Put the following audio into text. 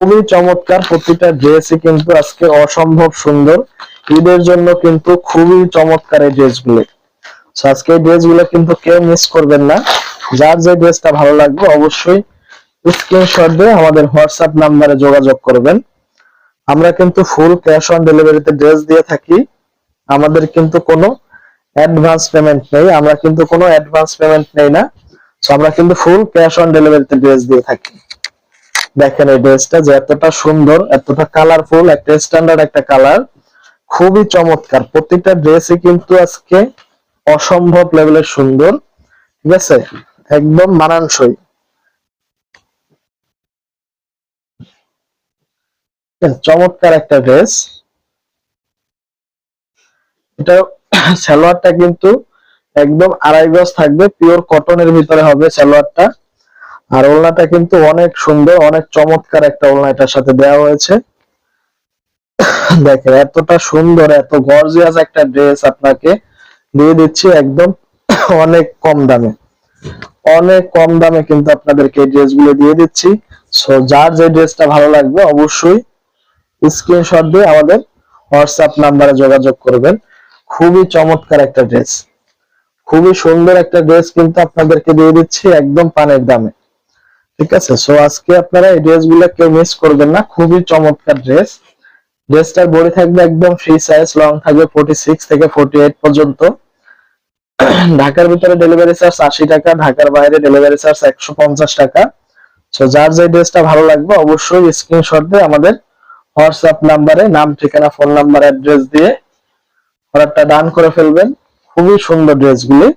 খুবই চমৎকার প্রতিটা ড্রেসই কিন্তু আজকে অসম্ভব সুন্দর। ঈদের জন্য কিন্তু খুবই চমৎকার এই ড্রেসগুলো আজকে এই ড্রেসগুলো কিন্তু কেউ মিস করবেন না। যার যে ড্রেসটা ভালো লাগবে অবশ্যই স্ক্রিনশট দিয়ে আমাদের হোয়াটসঅ্যাপ নাম্বারে যোগাযোগ করবেন। আমরা কিন্তু ফুল ক্যাশ অন ডেলিভারিতে ড্রেস দিয়ে থাকি। আমাদের কিন্তু কোনো অ্যাডভান্স পেমেন্ট নেই। আমরা কিন্তু কোনো অ্যাডভান্স পেমেন্ট নেই না। So, আমরা কিন্তু ফুল ক্যাশ অন ডেলিভারিতে ড্রেস দিয়ে থাকি। দেখেন এই ড্রেসটা যে এতটা সুন্দর, এতটা কালারফুল একটা স্ট্যান্ডার্ড একটা কালার খুবই চমৎকার। প্রত্যেকটা ড্রেসই কিন্তু আজকে অসম্ভব লেভেলের সুন্দর, ঠিক আছে? একদম মানানসই। চমৎকার একটা ড্রেস। এটা সালোয়ারটা কিন্তু একদম আড়াই গজ থাকবে পিওর কটনের ভিতরে হবে সালোয়ারটা। আর ওলনাটা কিন্তু অনেক সুন্দর, অনেক চমৎকার একটা ওড়না এটার সাথে দেওয়া হয়েছে। দেখেন, এতটা সুন্দর, এত গর্জিয়াস একটা ড্রেস আপনাকে দিয়ে দিচ্ছি একদম অনেক কম দামে। অনেক কম দামে কিন্তু আপনাদেরকে এই ড্রেসগুলো দিয়ে দিচ্ছি। সো যার যে ড্রেসটা ভালো লাগবে অবশ্যই স্ক্রিনশট দিয়ে আমাদের হোয়াটসঅ্যাপ নাম্বারে যোগাযোগ করবেন। খুবই চমৎকার একটা ড্রেস খুবই সুন্দর একটা ড্রেস কিন্তু আপনাদেরকে দিয়ে দিচ্ছি একদম পানের দামে। ঠিক আছে? সো আজকে আপনারা এই ড্রেস ড্রেসগুলো কেউ মিস করবেন না। খুবই চমৎকার ড্রেস। ড্রেসটার বডি থাকবে একদম ফ্রি সাইজ লং থাকবে 46 থেকে 48 পর্যন্ত। ঢাকার ভিতরে ডেলিভারি চার্জ আশি টাকা, ঢাকার বাইরে ডেলিভারি চার্জ একশো পঞ্চাশ টাকা। সো যার যে ড্রেসটা ভালো লাগবে, অবশ্যই স্ক্রিনশট দিয়ে আমাদের হোয়াটসঅ্যাপ নাম্বারে নাম, ঠিকানা ফোন নাম্বার অ্যাড্রেস দিয়ে অর্ডারটা ডান করে ফেলবেন। খুবই সুন্দর ড্রেসগুলি।